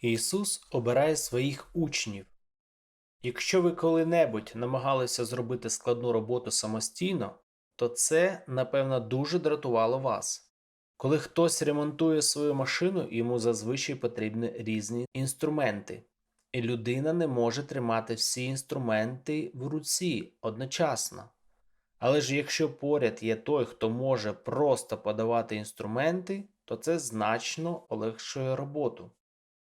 Ісус обирає своїх учнів. Якщо ви коли-небудь намагалися зробити складну роботу самостійно, то це, напевно, дуже дратувало вас. Коли хтось ремонтує свою машину, йому зазвичай потрібні різні інструменти, і людина не може тримати всі інструменти в руці одночасно. Але ж якщо поряд є той, хто може просто подавати інструменти, то це значно полегшує роботу.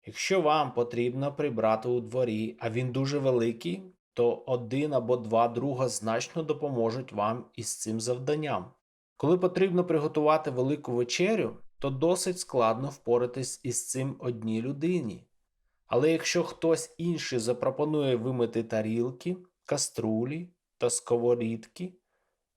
Якщо вам потрібно прибрати у дворі, а він дуже великий, то один або два друга значно допоможуть вам із цим завданням. Коли потрібно приготувати велику вечерю, то досить складно впоратись із цим одній людині. Але якщо хтось інший запропонує вимити тарілки, каструлі та сковорідки,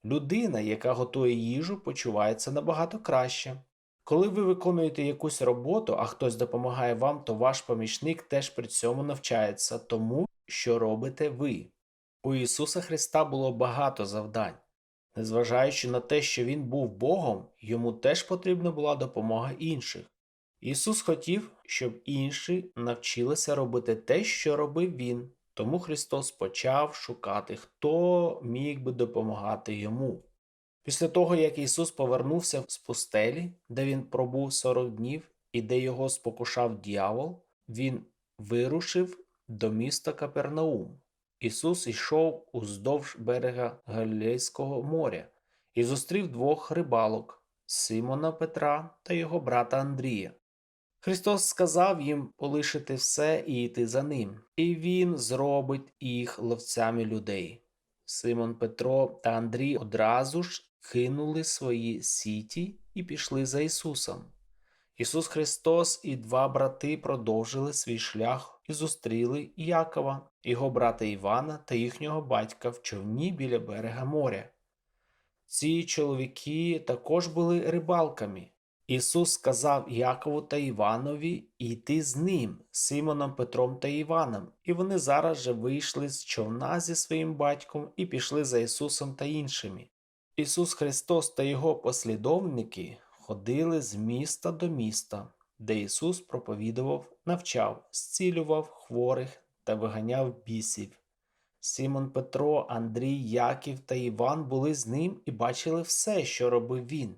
людина, яка готує їжу, почувається набагато краще. Коли ви виконуєте якусь роботу, а хтось допомагає вам, то ваш помічник теж при цьому навчається тому, що робите ви. У Ісуса Христа було багато завдань. Незважаючи на те, що Він був Богом, йому теж потрібна була допомога інших. Ісус хотів, щоб інші навчилися робити те, що робив Він, тому Христос почав шукати, хто міг би допомагати йому. Після того, як Ісус повернувся з пустелі, де він пробув 40 днів і де його спокушав дьявол, він вирушив до міста Капернаум. Ісус йшов уздовж берега Галілейського моря і зустрів двох рибалок Симона Петра та його брата Андрія. Христос сказав їм полишити все і йти за ним, і Він зробить їх ловцями людей. Симон Петро та Андрій одразу ж кинули свої сіті і пішли за Ісусом. Ісус Христос і два брати продовжили свій шлях і зустріли Якова, його брата Івана та їхнього батька в човні біля берега моря. Ці чоловіки також були рибалками. Ісус сказав Якову та Іванові йти з ним, Симоном Петром та Іваном, і вони зараз же вийшли з човна зі своїм батьком і пішли за Ісусом та іншими. Ісус Христос та Його послідовники ходили з міста до міста, де Ісус проповідував, навчав, зцілював хворих та виганяв бісів. Симон Петро, Андрій, Яків та Іван були з ним і бачили все, що робив Він.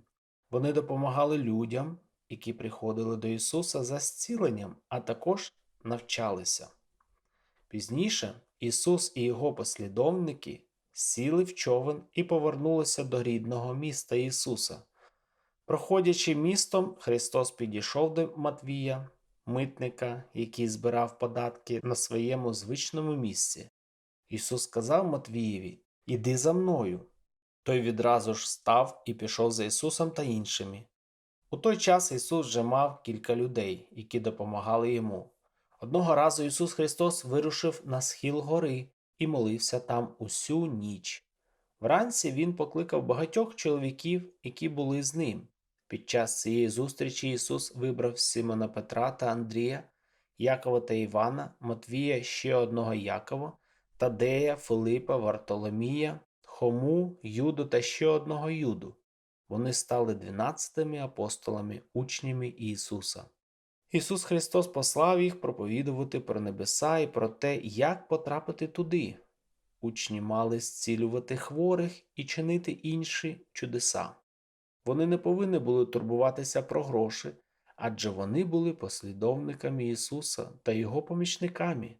Вони допомагали людям, які приходили до Ісуса за зціленням, а також навчалися. Пізніше Ісус і Його послідовники сіли в човен і повернулися до рідного міста Ісуса. Проходячи містом, Христос підійшов до Матвія, митника, який збирав податки на своєму звичному місці. Ісус сказав Матвієві: Іди за мною. Той відразу ж став і пішов за Ісусом та іншими. У той час Ісус вже мав кілька людей, які допомагали йому. Одного разу Ісус Христос вирушив на схил гори і молився там усю ніч. Вранці Він покликав багатьох чоловіків, які були з ним. Під час цієї зустрічі Ісус вибрав Симона Петра та Андрія, Якова та Івана, Матвія ще одного Якова, Тадея, Филипа, Вартоломія, Хому, Юду та ще одного Юду. Вони стали дванадцятими апостолами, учнями Ісуса. Ісус Христос послав їх проповідувати про небеса і про те, як потрапити туди. Учні мали зцілювати хворих і чинити інші чудеса. Вони не повинні були турбуватися про гроші, адже вони були послідовниками Ісуса та Його помічниками.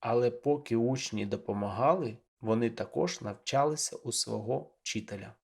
Але поки учні допомагали, вони також навчалися у свого вчителя.